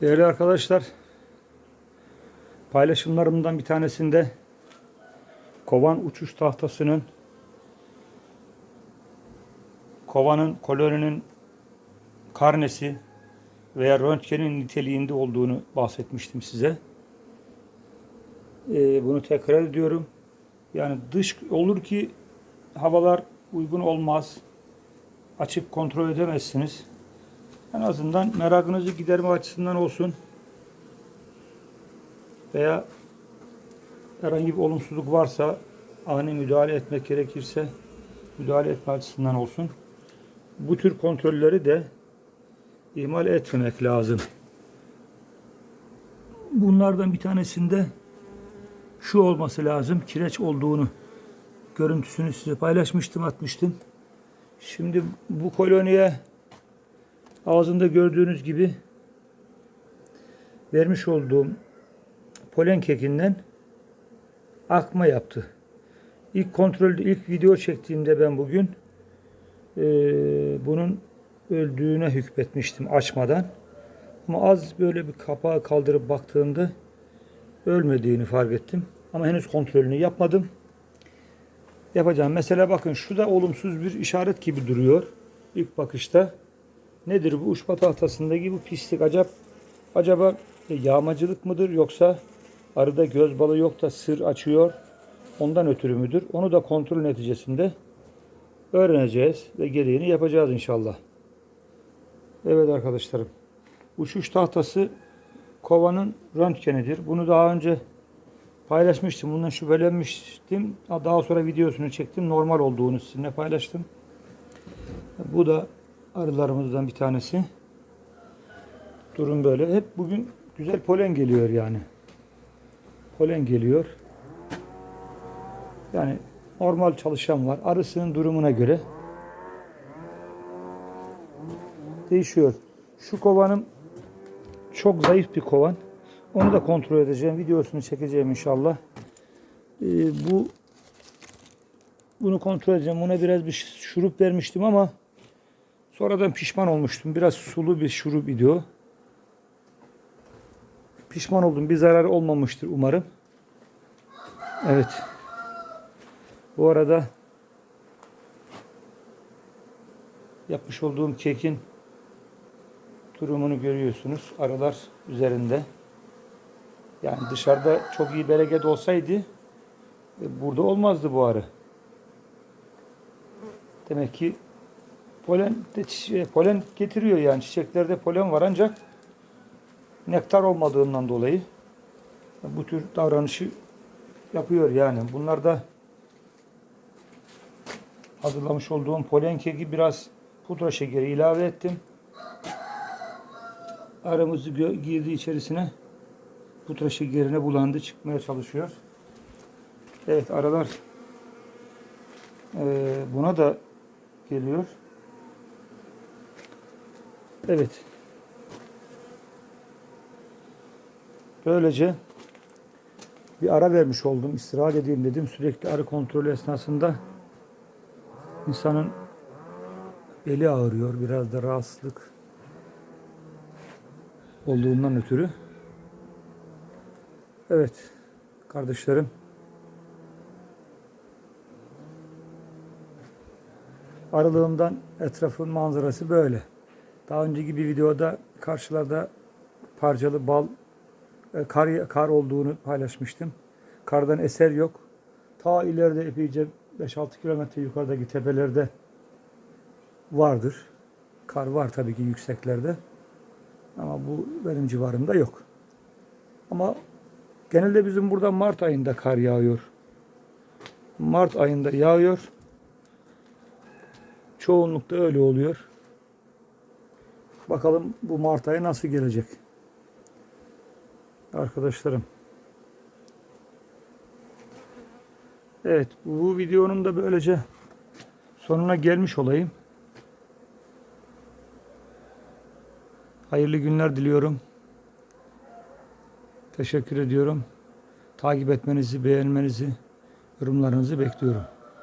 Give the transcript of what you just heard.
Değerli arkadaşlar, paylaşımlarımdan bir tanesinde kovan uçuş tahtasının kovanın koloninin karnesi veya röntgenin niteliğinde olduğunu bahsetmiştim size. Ee, bunu tekrar ediyorum. Yani dış olur ki havalar uygun olmaz. Açıp kontrol edemezsiniz. En azından merakınızı giderme açısından olsun. Veya herhangi bir olumsuzluk varsa ani müdahale etmek gerekirse müdahale etme açısından olsun. Bu tür kontrolleri de ihmal etmemek lazım. Bunlardan bir tanesinde şu olması lazım. Kireç olduğunu görüntüsünü size paylaşmıştım, atmıştım. Şimdi bu koloniye ağzında gördüğünüz gibi vermiş olduğum polen kekinden akma yaptı. İlk kontrolde, ilk video çektiğimde ben bugün eee, bunun öldüğüne hükmetmiştim açmadan. Ama az böyle bir kapağı kaldırıp baktığımda ölmediğini fark ettim. Ama henüz kontrolünü yapmadım. Yapacağım. Mesela bakın şu da olumsuz bir işaret gibi duruyor. İlk bakışta. Nedir bu uçma tahtasındaki bu pislik acaba acaba yağmacılık mıdır yoksa arada göz balı yok da sır açıyor ondan ötürü müdür? Onu da kontrol neticesinde öğreneceğiz ve gereğini yapacağız inşallah. Evet arkadaşlarım. Uçuş tahtası kovanın röntgenidir. Bunu daha önce paylaşmıştım. Bundan şüphelenmiştim. Daha sonra videosunu çektim. Normal olduğunu sizinle paylaştım. Bu da arılarımızdan bir tanesi. Durum böyle. Hep bugün güzel polen geliyor yani. Polen geliyor. Yani normal çalışan var. Arısının durumuna göre değişiyor. Şu kovanım çok zayıf bir kovan. Onu da kontrol edeceğim. Videosunu çekeceğim inşallah. Ee, bu bunu kontrol edeceğim. Ona biraz bir şurup vermiştim ama sonradan pişman olmuştum. Biraz sulu bir şurup idi o. Pişman oldum. Bir zararı olmamıştır umarım. Evet. Bu arada yapmış olduğum kekin durumunu görüyorsunuz. Arılar üzerinde. Yani dışarıda çok iyi bereket olsaydı e, burada olmazdı bu arı. Demek ki polen de çiçe- polen getiriyor yani çiçeklerde polen var ancak nektar olmadığından dolayı bu tür davranışı yapıyor yani. Bunlar da hazırlamış olduğum polen keki biraz pudra şekeri ilave ettim. Aramızı girdi içerisine. Pudra şekerine bulandı. Çıkmaya çalışıyor. Evet aralar eee, buna da geliyor. Evet. Böylece bir ara vermiş oldum. İstirahat edeyim dedim. Sürekli arı kontrolü esnasında insanın beli ağrıyor. Biraz da rahatsızlık olduğundan ötürü. Evet kardeşlerim. Aralığımdan etrafın manzarası böyle. Daha önceki bir videoda karşılarda parçalı bal e, kar, kar olduğunu paylaşmıştım. Kardan eser yok. Ta ileride epeyce 5-6 kilometre yukarıdaki tepelerde vardır. Kar var tabii ki yükseklerde. Ama bu benim civarımda yok. Ama genelde bizim burada Mart ayında kar yağıyor. Mart ayında yağıyor. Çoğunlukta öyle oluyor. Bakalım bu Mart ayı nasıl gelecek? Arkadaşlarım. Evet bu videonun da böylece sonuna gelmiş olayım. Hayırlı günler diliyorum. Teşekkür ediyorum. Takip etmenizi, beğenmenizi, yorumlarınızı bekliyorum.